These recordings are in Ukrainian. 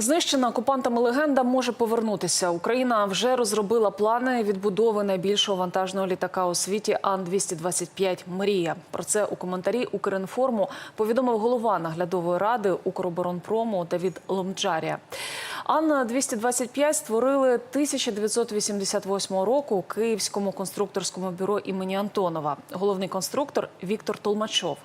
Знищена окупантами легенда може повернутися. Україна вже розробила плани відбудови найбільшого вантажного літака у світі Ан-225 «Мрія». Про це у коментарі Укрінформу повідомив голова наглядової ради Укроборонпрому Давід Ломджарія. Ан-225 створили 1988 року у Київському конструкторському бюро імені Антонова. Головний конструктор Віктор Толмачов.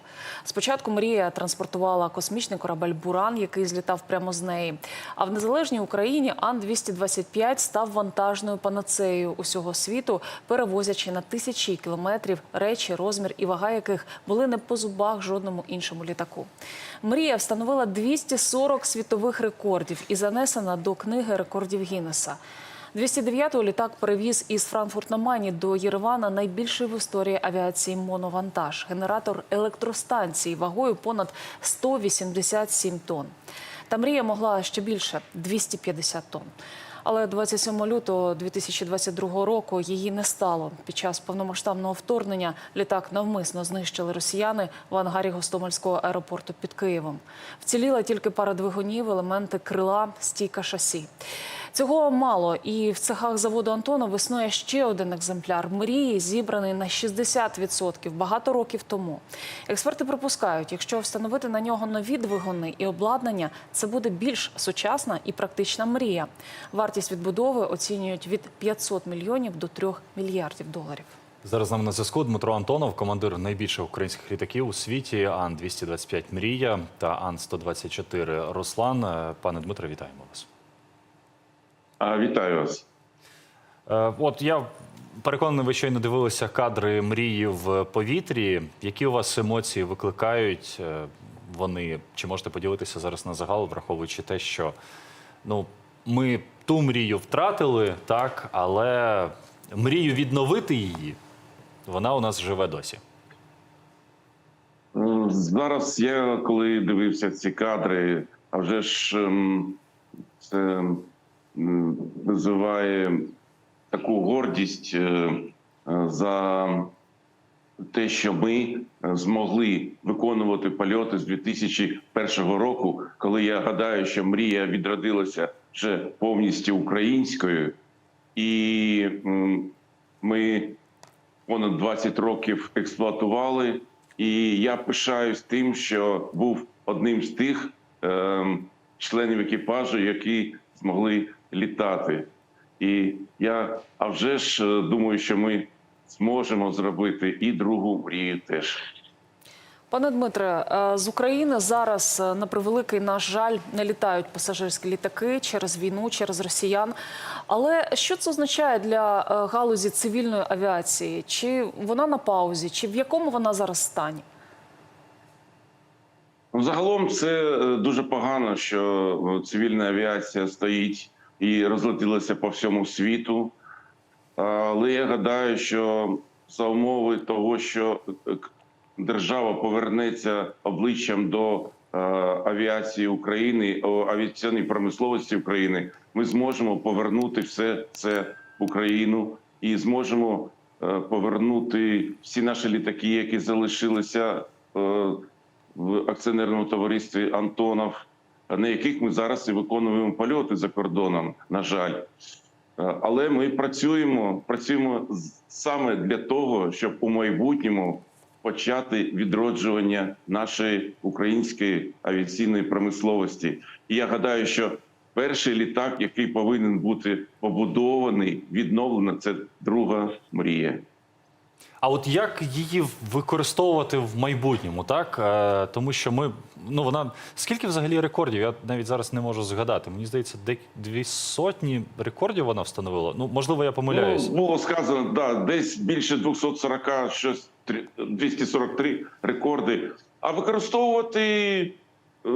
Спочатку «Мрія» транспортувала космічний корабель «Буран», який злітав прямо з неї. А в незалежній Україні Ан-225 став вантажною панацеєю усього світу, перевозячи на тисячі кілометрів речі, розмір і вага яких були не по зубах жодному іншому літаку. Мрія встановила 240 світових рекордів і занесена до книги рекордів Гіннеса. 209-го літак перевіз із Франкфурт на Майні до Єревана найбільший в історії авіації моновантаж, генератор електростанції вагою понад 187 тонн. Та мрія могла ще більше 250 тонн. Але 27 лютого 2022 року її не стало. Під час повномасштабного вторгнення літак навмисно знищили росіяни в ангарі Гостомельського аеропорту під Києвом. Вціліла тільки пара двигунів, елементи крила, стійка шасі. Цього мало, і в цехах заводу Антонов існує ще один екземпляр мрії, зібраний на 60% багато років тому. Експерти припускають, якщо встановити на нього нові двигуни і обладнання, це буде більш сучасна і практична мрія. Вартість відбудови оцінюють від 500 мільйонів до 3 мільярдів доларів. Зараз з нами на зв'язку Дмитро Антонов, командир найбільших українських літаків у світі Ан-225 «Мрія» та Ан-124 «Руслан». Е, Пане Дмитро, вітаємо вас. А, Вітаю вас. Е, От я переконаний, ви щойно дивилися кадри мрії в повітрі. Які у вас емоції викликають е, вони? Чи можете поділитися зараз на загал, враховуючи те, що ну, ми ту мрію втратили, так, але мрію відновити її, вона у нас живе досі. Зараз я, коли дивився ці кадри, а вже ж ем, це визиває таку гордість е, е, за те, що ми е, змогли виконувати польоти з 2001 року, коли я гадаю, що мрія відродилася вже повністю українською, і ми понад 20 років експлуатували. І я пишаюсь тим, що був одним з тих е, членів екіпажу, які змогли літати. І я а вже ж е, думаю, що ми зможемо зробити і другу мрію теж. Пане Дмитре, е, з України зараз е, на превеликий наш жаль не літають пасажирські літаки через війну, через росіян. Але що це означає для галузі цивільної авіації? Чи вона на паузі, чи в якому вона зараз стані? Ну, Загалом це дуже погано, що цивільна авіація стоїть і розлетілася по всьому світу. Але я гадаю, що за умови того, що е, держава повернеться обличчям до е, авіації України, авіаційної промисловості України, ми зможемо повернути все це в Україну і зможемо е, повернути всі наші літаки, які залишилися. в акціонерному товаристві Антонов, на яких ми зараз і виконуємо польоти за кордоном, на жаль. Е, Але ми працюємо, працюємо саме для того, щоб у майбутньому почати відроджування нашої української авіаційної промисловості. І я гадаю, що перший літак, який повинен бути побудований, відновлено, це друга мрія. А от як її використовувати в майбутньому, так? Е, тому що ми, ну вона скільки взагалі рекордів? Я навіть зараз не можу згадати. Мені здається, дві сотні рекордів вона встановила. Ну, можливо, я помиляюсь. Ну, було сказано, да, десь більше 240, щось 243 рекорди. А використовувати е,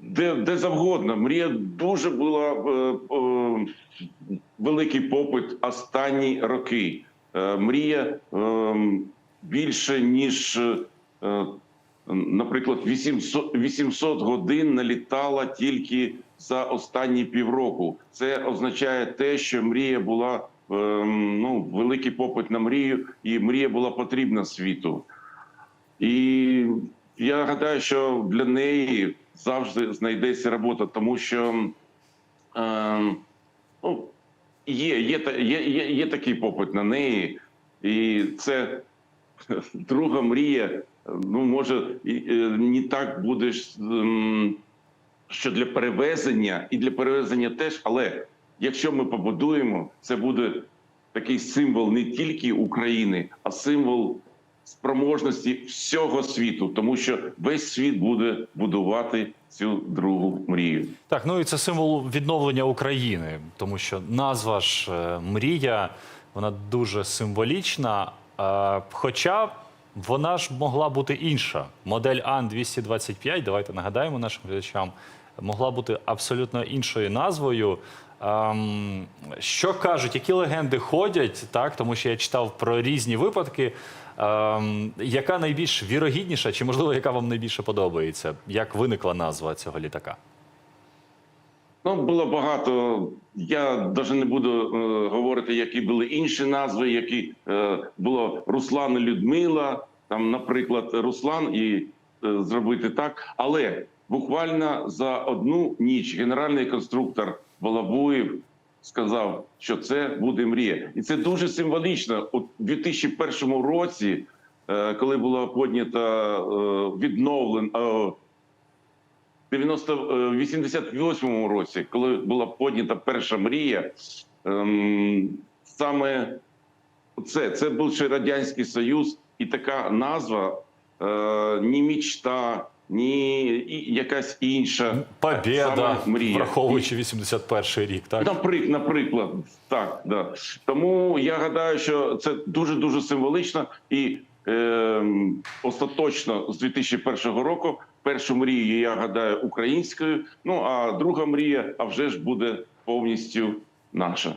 де, де завгодно. Мрія дуже була е, великий попит останні роки. Е, мрія е, більше ніж, е, наприклад, 800, 800 годин налітала тільки за останні півроку. Це означає те, що мрія була е, ну, великий попит на мрію, і мрія була потрібна світу. І я гадаю, що для неї завжди знайдеться робота, тому що е, ну, є, є, є, є, є такий попит на неї, і це друга мрія. Ну, може, е, не так буде ем, що для перевезення, і для перевезення теж, але якщо ми побудуємо, це буде такий символ не тільки України, а символ спроможності всього світу, тому що весь світ буде будувати цю другу мрію. Так, ну і це символ відновлення України, тому що назва ж е, мрія, вона дуже символічна. Е, Хоча вона ж могла бути інша. Модель Ан 225 давайте нагадаємо нашим глядачам, могла бути абсолютно іншою назвою. Ем, що кажуть, які легенди ходять, так, тому що я читав про різні випадки. Ем, яка найбільш вірогідніша, чи можливо, яка вам найбільше подобається? Як виникла назва цього літака? Ну, було багато. Я навіть не буду е, говорити, які були інші назви, які е, було Руслан і Людмила, там, наприклад, Руслан, і е, зробити так. Але буквально за одну ніч генеральний конструктор Балабуєв сказав, що це буде мрія, і це дуже символічно. У 2001 році, е, коли було піднято е, відновлено. 90, е, 88-му році, коли була поднята перша мрія, ем, саме це, це був ще Радянський Союз, і така назва ні мічта, ні якась інша Побєда, мрія. враховуючи 81 рік, так? Наприк, наприклад, так, да. Тому я гадаю, що це дуже дуже символічно і е, остаточно з 2001 року. Першу мрію я гадаю українською. Ну а друга мрія, а вже ж буде повністю наша.